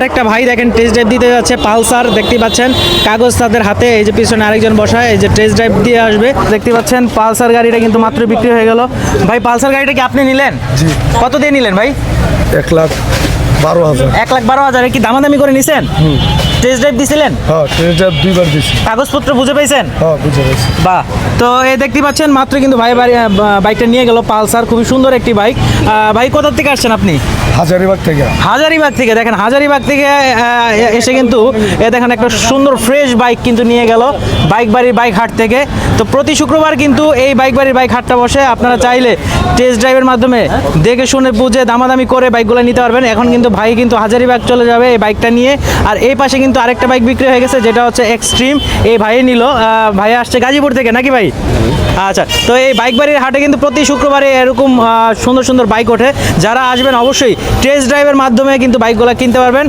আরেকটা ভাই দেখেন টেস্ট ড্রাইভ দিতে যাচ্ছে পালসার দেখতে পাচ্ছেন কাগজ তাদের হাতে এই যে পিছনে আরেকজন বসায় এই যে টেস্ট ড্রাইভ দিয়ে আসবে। দেখতে পাচ্ছেন পালসার গাড়িটা কিন্তু মাত্র বিক্রি হয়ে গেল। ভাই পালসার গাড়িটা কি আপনি নিলেন? জি। কত দিয়ে নিলেন ভাই? এক লাখ বারো হাজার। এক লাখ বারো হাজার কি দামাদামি করে নিছেন? টেস্ট ড্রাইভ দিছিলেন? হ্যাঁ ট্রেনটা দুইবার দিছি। কাগজপত্র বুঝে পেয়েছেন হ্যাঁ বুঝে গেছি বাহ তো এই দেখতে পাচ্ছেন মাত্র কিন্তু ভাই বাড়ি বাইকটা নিয়ে গেল পালসার খুবই সুন্দর একটি বাইক ভাই কোথা থেকে আসছেন আপনি? হাজারিবাগ থেকে। হাজারিবাগ থেকে দেখেন হাজারিবাগ থেকে এসে কিন্তু এ দেখেন একটা সুন্দর ফ্রেশ বাইক কিন্তু নিয়ে গেল বাইক বাড়ির বাইক হাট থেকে। তো প্রতি শুক্রবার কিন্তু এই বাইক বাড়ির বাইক হাটটা বসে আপনারা চাইলে টেস্ট ড্রাইভের মাধ্যমে দেখে শুনে বুঝে দামাদামি করে বাইকগুলো নিতে পারবেন। এখন কিন্তু ভাই কিন্তু হাজারিবাগ চলে যাবে এই বাইকটা নিয়ে। আর এই পাশে কিন্তু আরেকটা বাইক বিক্রি হয়ে গেছে, যেটা হচ্ছে এক্সট্রিম এই ভাই নিল ভাই আসছে গাজীপুর থেকে, নাকি ভাই? আচ্ছা তো এই বাইক বাড়ির হাটে কিন্তু প্রতি শুক্রবারে এরকম সুন্দর সুন্দর বাইক ওঠে। যারা আসবেন অবশ্যই টেস্ট ড্রাইভের মাধ্যমে কিন্তু বাইকগুলো কিনতে পারবেন।